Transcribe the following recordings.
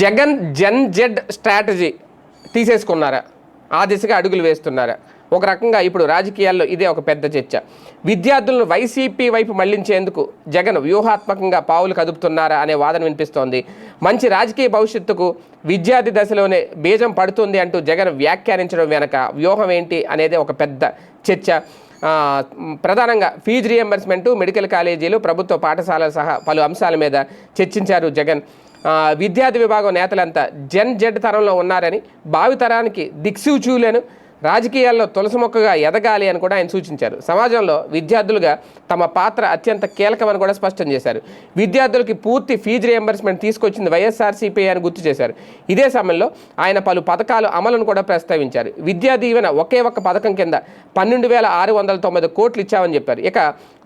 Jagan Jan Z strategy తీసేసుకున్నారా? ఆ దిశగా అడుగులు వేస్తున్నారా? ఒక రకంగా ఇప్పుడు రాజకీయాల్లో ఇదే ఒక పెద్ద చర్చ. విద్యార్థులను వైసీపీ వైపు మళ్ళించేందుకు జగన్ వ్యూహాత్మకంగా పావులు కదుపుతున్నారా అనే వాదన వినిపిస్తోంది. మంచి రాజకీయ భవిష్యత్తుకు విద్యార్థి దశలోనే బీజం పడుతుంది అంటూ జగన్ వ్యాఖ్యానించడం వెనక వ్యూహం ఏంటి అనేది ఒక పెద్ద చర్చ. ప్రధానంగా ఫీజు రియంబర్స్మెంటు మెడికల్ కాలేజీలు ప్రభుత్వ పాఠశాలలు సహా పలు అంశాల మీద చర్చించారు జగన్. విద్యార్థి విభాగం నేతలంతా జన్ జెడ్ తరంలో ఉన్నారని భావితరానికి దిక్సూచూలను రాజకీయాల్లో తులసి మొక్కగా ఎదగాలి అని కూడా ఆయన సూచించారు. సమాజంలో విద్యార్థులుగా తమ పాత్ర అత్యంత కీలకమని కూడా స్పష్టం చేశారు. విద్యార్థులకి పూర్తి ఫీజు రియంబర్స్మెంట్ తీసుకొచ్చింది వైఎస్ఆర్సీపీ అని గుర్తు చేశారు. ఇదే సమయంలో ఆయన పలు పథకాలు అమలును కూడా ప్రస్తావించారు. విద్యా దీవెన ఒకే ఒక్క పథకం కింద పన్నెండు వేల ఆరు వందల తొంభై కోట్లు ఇచ్చామని చెప్పారు. ఇక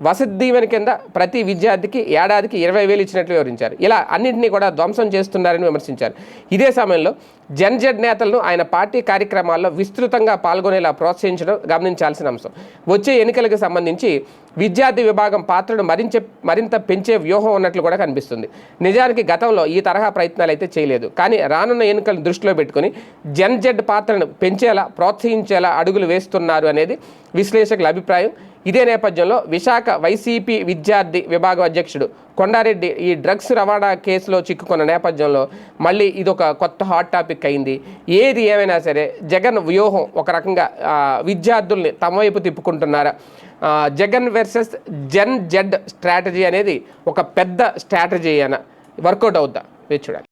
వసతి దీవెన కింద ప్రతి విద్యార్థికి ఏడాదికి ఇరవై వేలు ఇచ్చినట్లు వివరించారు. ఇలా అన్నింటినీ కూడా ధ్వంసం చేస్తున్నారని విమర్శించారు. ఇదే సమయంలో జన్జెడ్ నేతలను ఆయన పార్టీ కార్యక్రమాల్లో విస్తృతంగా పాల్గొనేలా ప్రోత్సహించడం గమనించాల్సిన అంశం. వచ్చే ఎన్నికలకు సంబంధించి విద్యార్థి విభాగం పాత్రను మరించే మరింత పెంచే వ్యూహం ఉన్నట్లు కూడా కనిపిస్తుంది. నిజానికి గతంలో ఈ తరహా ప్రయత్నాలు అయితే చేయలేదు. కానీ రానున్న ఎన్నికలను దృష్టిలో పెట్టుకుని జన్ జెడ్ పాత్రను పెంచేలా ప్రోత్సహించేలా అడుగులు వేస్తున్నారు అనేది విశ్లేషకుల అభిప్రాయం. ఇదే నేపథ్యంలో విశాఖ వైసీపీ విద్యార్థి విభాగం అధ్యక్షుడు కొండారెడ్డి ఈ డ్రగ్స్ రవాణా కేసులో చిక్కుకున్న నేపథ్యంలో మళ్ళీ ఇది ఒక కొత్త హాట్ టాపిక్ అయింది. ఏది ఏమైనా సరే జగన్ వ్యూహం ఒక రకంగా విద్యార్థుల్ని తమ వైపు తిప్పుకుంటున్నారా? Jagan versus Gen Z strategy అనేది ఒక పెద్ద స్ట్రాటజీ అయినా వర్కౌట్ అవుద్దా? వేచి చూడాలి.